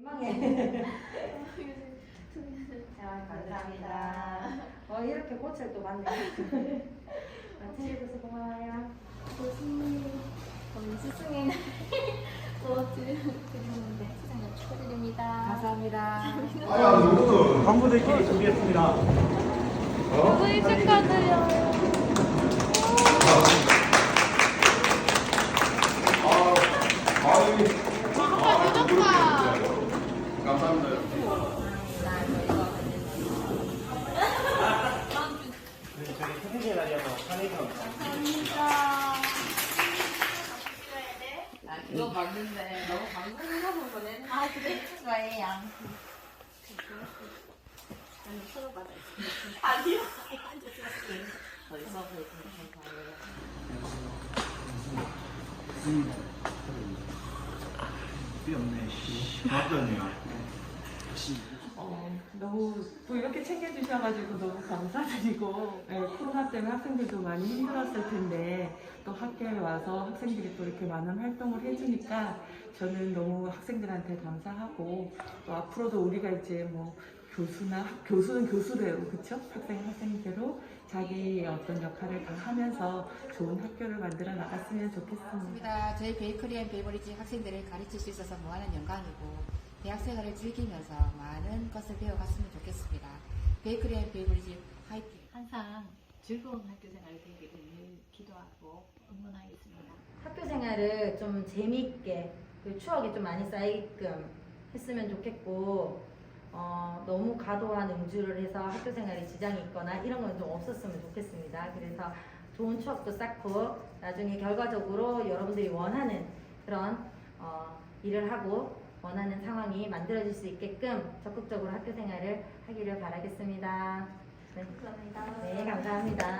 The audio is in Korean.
민망해. 자, 감사합니다. 어, 이렇게 꽃을 또 받네. 마치해줘서 고마워요. 교수님, 저희 스승의 날또 드리는데 시장님 축하드립니다. 감사합니다. 아야, 누구? 간부들끼리 준비했습니다. 선생님 축하드려요. 아, 아, 여기. 아, 누구를 감사합니다. 네, 저희 생일 날 아, 그거 맞는데 너무 방송하고 보내는 아 그래 거예요 아니 서로 받아 아니요 어디서 비 없네. 씨. 맞다네요. 어, 너무 또 이렇게 챙겨주셔가지고 너무 감사드리고 예, 코로나 때문에 학생들도 많이 힘들었을 텐데 또 학교에 와서 학생들이 또 이렇게 많은 활동을 해주니까 저는 너무 학생들한테 감사하고 또 앞으로도 우리가 이제 뭐 교수나 학- 교수는 교수대로 그쵸? 학생 학생대로 자기 어떤 역할을 다 하면서 좋은 학교를 만들어 나갔으면 좋겠습니다. 저희 베이커리 앤 베이버리지 학생들을 가르칠 수 있어서 무한한 영광이고 대학생활을 즐기면서 많은 것을 배워갔으면 좋겠습니다. 베이커리 앤 베이버리지 화이팅! 항상 즐거운 학교 생활이 되기를 기도하고 응원하겠습니다. 학교 생활을 좀 재미있게 그리고 추억이 좀 많이 쌓이게끔 했으면 좋겠고 어, 너무 과도한 음주를 해서 학교 생활에 지장이 있거나 이런 건 좀 없었으면 좋겠습니다. 그래서 좋은 추억도 쌓고 나중에 결과적으로 여러분들이 원하는 그런 어, 일을 하고 원하는 상황이 만들어질 수 있게끔 적극적으로 학교 생활을 하기를 바라겠습니다. 네, 감사합니다. 네 감사합니다.